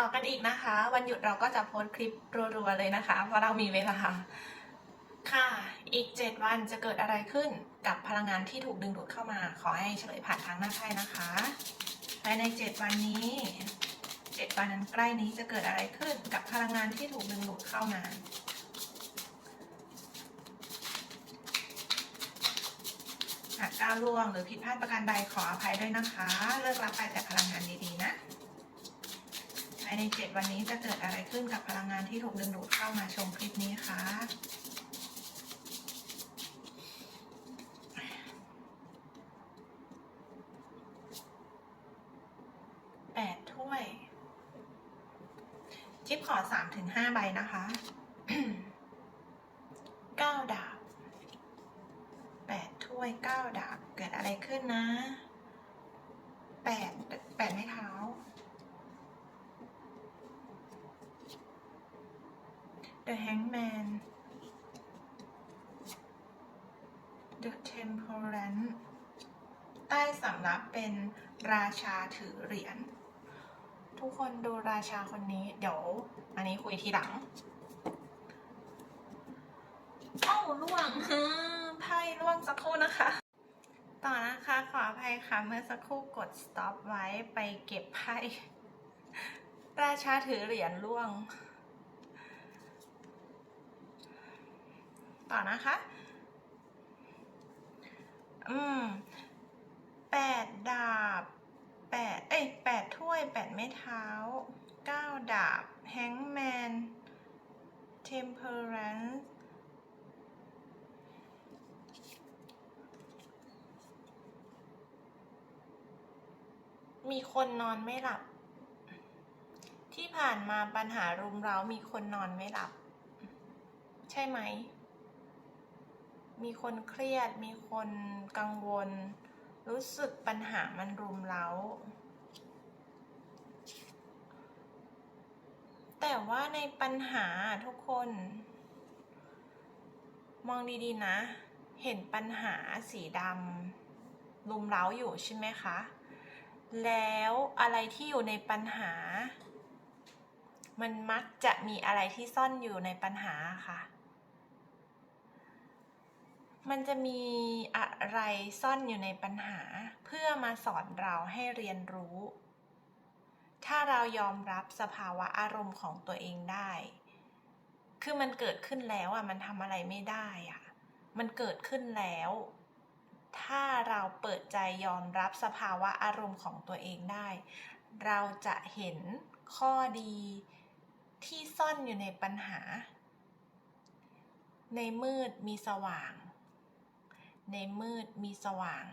ต่อกันอีกนะคะ วันหยุดเราก็จะโพสคลิปรัวๆเลยนะคะ เพราะเรามีเวลาค่ะ อีก 7 วันจะเกิดอะไรขึ้นกับพลังงานที่ถูกดึงดูดเข้ามา ขอให้เฉลยผ่านทางหน้าไพ่นะคะภายใน 7 วันนี้ 7 วันนั้นใกล้นี้จะเกิดอะไรขึ้นกับพลังงานที่ถูกดึงดูดเข้ามาหากก้าวล่วงหรือผิดพลาดประการใดขออภัยด้วยนะคะ เลิกรับไปแต่พลังงานดีๆนะายใน 7 วันนี้จะเกิดอะไรขึ้นกับพลังงานที่ถูกดึงดูดเข้ามาชมคลิปนี้คะแปดถ้วย จิ๊บขอสามถึงห้าใบนะคะเก้าดาบแปดถ้วยเก้าดาบเกิดอะไรขึ้นนะแปดแปดไม้เท้า The Hangman The Temperance ใต้สำรับเป็นราชาถือเหรียญ ทุกคนดูราชาคนนี้ เดี๋ยว อันนี้คุยทีหลัง เอ้าล่วงฮึไพ่ล่วงสักครู่นะคะ ต่อนะคะขออภัยค่ะ เมื่อสักครู่กด stop ไว้ไปเก็บไพ่ ราชาถือเหรียญล่วง ต่อนะคะ อืมแปดดาบแปดเอ้ยแปดถ้วยแปดไม้เท้าเก้าดาบแฮงแมนเทมเพอรันซ์มีคนนอนไม่หลับ ที่ผ่านมาปัญหารุมเร้ามีคนนอนไม่หลับ ใช่ไหม มีคนเครียด มีคนกังวล รู้สึกปัญหามันรุมเร้า แต่ว่าในปัญหาทุกคน มองดีๆนะ เห็นปัญหาสีดำรุมเร้าอยู่ใช่ไหมคะ แล้วอะไรที่อยู่ในปัญหา มันมักจะมีอะไรที่ซ่อนอยู่ในปัญหาค่ะ มันจะมีอะไรซ่อนอยู่ในปัญหา เพื่อมาสอนเราให้เรียนรู้ ถ้าเรายอมรับสภาวะอารมณ์ของตัวเองได้ คือมันเกิดขึ้นแล้วอะมันทำอะไรไม่ได้อะ มันเกิดขึ้นแล้ว ถ้าเราเปิดใจยอมรับสภาวะอารมณ์ของตัวเองได้ เราจะเห็นข้อดีที่ซ่อนอยู่ในปัญหา ในมืดมีสว่าง ในมืดมีสว่าง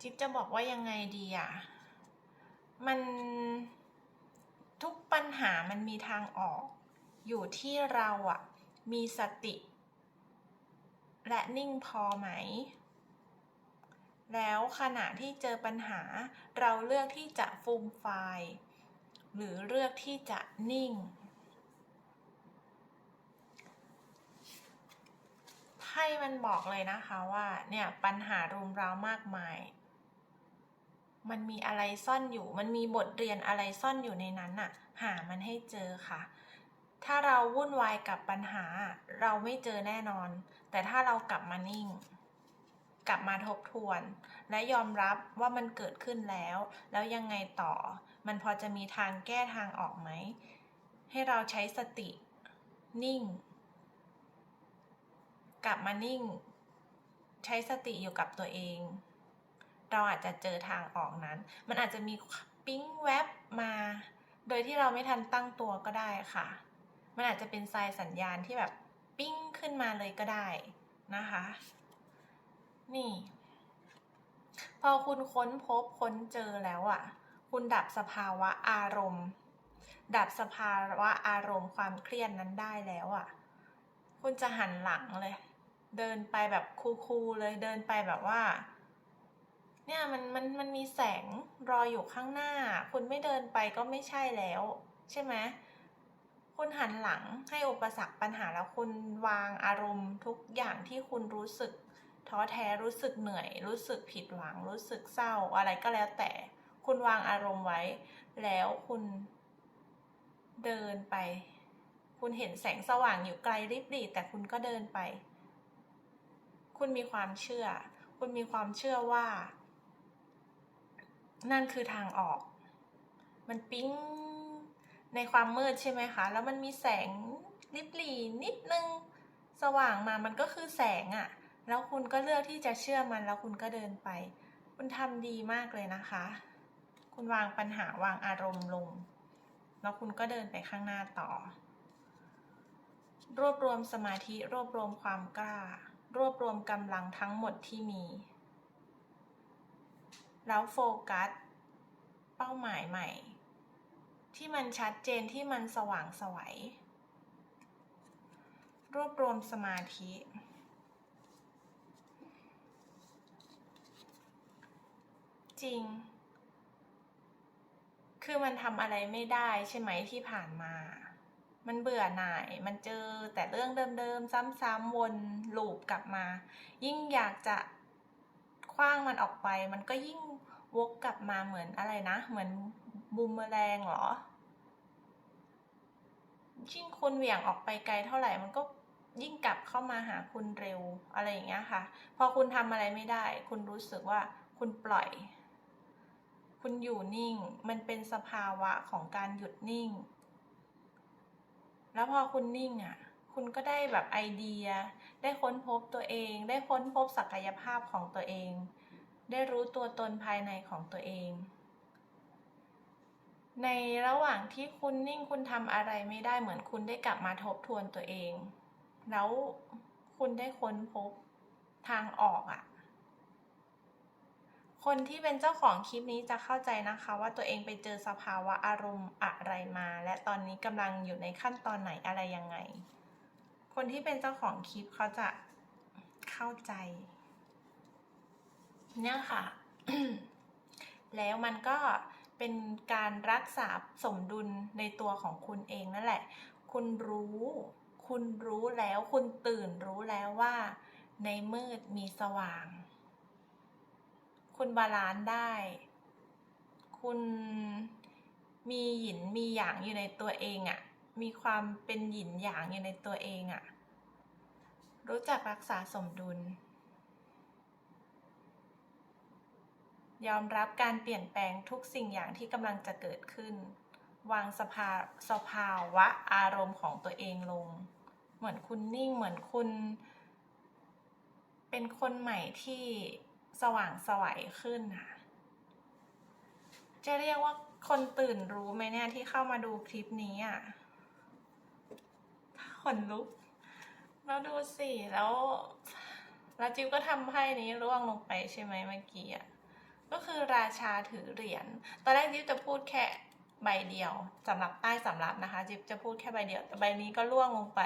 จิ๊บจะบอกว่ายังไงดีอะมันทุกปัญหามันมีทางออก อยู่ที่เราอะมีสติ และนิ่งพอไหม แล้วขณะที่เจอปัญหาเราเลือกที่จะฟูมไฟายหรือเลือกที่จะนิ่ง พ่มันบอกเลยนะคะว่าเนี่ยปัญหารุมเร้ามากมาย มันมีอะไรซ่อนอยู่ มันมีบทเรียนอะไรซ่อนอยู่ในนั้นน่ะ หามันให้เจอค่ะ ถ้าเราวุ่นวายกับปัญหา เราไม่เจอแน่นอน แต่ถ้าเรากลับมานิ่ง กลับมาทบทวน และยอมรับว่ามันเกิดขึ้นแล้ว แล้วยังไงต่อ มันพอจะมีทางแก้ทางออกไหม ให้เราใช้สติ นิ่ง กลับมานิ่ง ใช้สติอยู่กับตัวเอง เราอาจจะเจอทางออกนั้น มันอาจจะมีปิ๊งแวบมา โดยที่เราไม่ทันตั้งตัวก็ได้ค่ะ มันอาจจะเป็นทรายสัญญาณที่แบบปิ้งขึ้นมาเลยก็ได้นะคะ นี่ พอคุณค้นพบค้นเจอแล้วอะ่ะ คุณดับสภาวะอารมณ์ ดับสภาวะอารมณ์ความเครียดนั้นได้แล้วอะ่ะ คุณจะหันหลังเลย เดินไปแบบคูลๆเลยเดินไปแบบว่า เนี่ยมันมันมันมีแสงรออยู่ข้างหน้า คุณไม่เดินไปก็ไม่ใช่แล้ว ใช่ไหมคุณหันหลังให้อุปสรรคปัญหาแล้วคุณวางอารมณ์ทุกอย่างที่คุณรู้สึกท้อแท้รู้สึกเหนื่อย รู้สึกผิดหวัง รู้สึกเศร้าอะไรก็แล้วแต่ คุณวางอารมณ์ไว้ แล้วคุณเดินไป คุณเห็นแสงสว่างอยู่ไกลริบหรี่แต่คุณก็เดินไป คุณมีความเชื่อ คุณมีความเชื่อว่า นั่นคือทางออก มันปิ๊งในความมืดใช่ไหมคะ แล้วมันมีแสงริบหรี่นิดนึงสว่างมามันก็คือแสงอะ่ะ แล้วคุณก็เลือกที่จะเชื่อมันแล้วคุณก็เดินไป คุณทำดีมากเลยนะคะ คุณวางปัญหาวางอารมณ์ลง แล้วคุณก็เดินไปข้างหน้าต่อ รวบรวมสมาธิรวบรวมความกล้า รวบรวมกำลังทั้งหมดที่มี แล้วโฟกัส เป้าหมายใหม่ ที่มันชัดเจนที่มันสว่างสวัยรวบรวมสมาธิ จริง คือมันทำอะไรไม่ได้ใช่ไหมที่ผ่านมา มันเบื่อหน่าย มันเจอแต่เรื่องเดิมๆ ซ้ำๆวนลูปกลับมา ยิ่งอยากจะคว้างมันออกไป มันก็ยิ่งวกกลับมาเหมือนอะไรนะ เหมือนบูมเมอแรงเหรอยิ่งคุณเหวี่ยงออกไปไกลเท่าไหร่มันก็ยิ่งกลับเข้ามาหาคุณเร็วอะไรอย่างเงี้ยค่ะ พอคุณทำอะไรไม่ได้ คุณรู้สึกว่าคุณปล่อย คุณอยู่นิ่ง มันเป็นสภาวะของการหยุดนิ่ง แล้วพอคุณนิ่งอะ คุณก็ได้แบบไอเดีย ได้ค้นพบตัวเอง ได้ค้นพบศักยภาพของตัวเอง ได้รู้ตัวตนภายในของตัวเอง ในระหว่างที่คุณนิ่งคุณทำอะไรไม่ได้เหมือนคุณได้กลับมาทบทวนตัวเอง แล้วคุณได้ค้นพบทางออกอะ่ะ คนที่เป็นเจ้าของคลิปนี้จะเข้าใจนะคะว่าตัวเองไปเจอสภาวะอารมณ์อะไรมา และตอนนี้กำลังอยู่ในขั้นตอนไหนอะไรยังไง คนที่เป็นเจ้าของคลิปเขาจะเข้าใจ เนี่ยค่ะ แล้วมันก็เป็นการรักษาสมดุลในตัวของคุณเองนั่นแหละ คุณรู้ คุณรู้แล้ว คุณตื่นรู้แล้วว่า ในมืดมีสว่าง คุณบาลานซ์ได้ คุณมีหยินมีหยางอยู่ในตัวเองอะ่ะ มีความเป็นหยินหยางอยู่ในตัวเองอะ่ะ รู้จักรักษาสมดุล ยอมรับการเปลี่ยนแปลงทุกสิ่งอย่างที่กำลังจะเกิดขึ้น วางสภาสภาวะอารมณ์ของตัวเองลง เหมือนคุณนิ่งเหมือนคุณ เป็นคนใหม่ที่ สว่างสวัยขึ้นค่ะ จะเรียกว่าคนตื่นรู้ไหมเนี่ยที่เข้ามาดูคลิปนี้อะขนลุกแล้วดูสิแล้วแล้วจิ๊บก็ทำไพ่นี้ร่วงลงไปใช่ไหมเมื่อกี้อะก็คือราชาถือเหรียญ ตอนแรกจิ๊บจะพูดแค่ใบเดียวสำหรับใต้สำรับนะคะ จิ๊บจะพูดแค่ใบเดียว แต่ใบนี้ก็ร่วงลงไป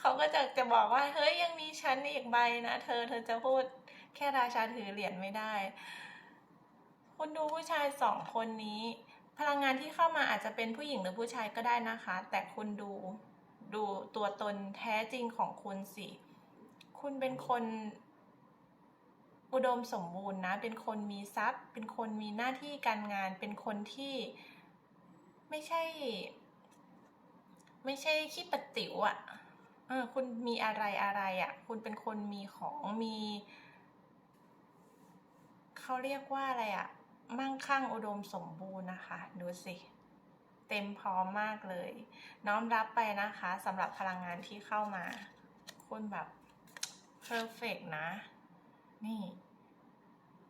เขาก็จะจะบอกว่า เฮ้ยยังมีชั้นอีกใบนะ เธอเธอจะพูด แค่ราชาถือเหรียญไม่ได้ คุณดูผู้ชายสองคนนี้ พลังงานที่เข้ามาอาจจะเป็นผู้หญิงหรือผู้ชายก็ได้นะคะ แต่คุณดูดูตัวตนแท้จริงของคุณสิ คุณเป็นคนอุดมสมบูรณ์นะ เป็นคนมีทรัพย์ เป็นคนมีหน้าที่การงาน เป็นคนที่ไม่ใช่ ไม่ใช่ขี้ปติ๋วอะ่ะเออคุณมีอะไรอะไรอะ่ะ คุณเป็นคนมีของมี เขาเรียกว่าอะไรอะ่ะมั่งคั่งอุดมสมบูรณ์นะคะ ดูสิ เต็มพร้อมมากเลย น้อมรับไปนะคะสำหรับพลังงานที่เข้ามา คุณแบบ perfect นะ นี่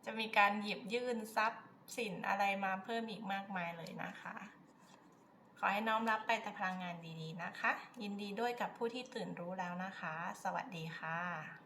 จะมีการหยิบยื่นทรัพย์สินอะไรมาเพิ่มอีกมากมายเลยนะคะ ขอให้น้อมรับไปแต่พลังงานดีๆนะคะ ยินดีด้วยกับผู้ที่ตื่นรู้แล้วนะคะ สวัสดีค่ะ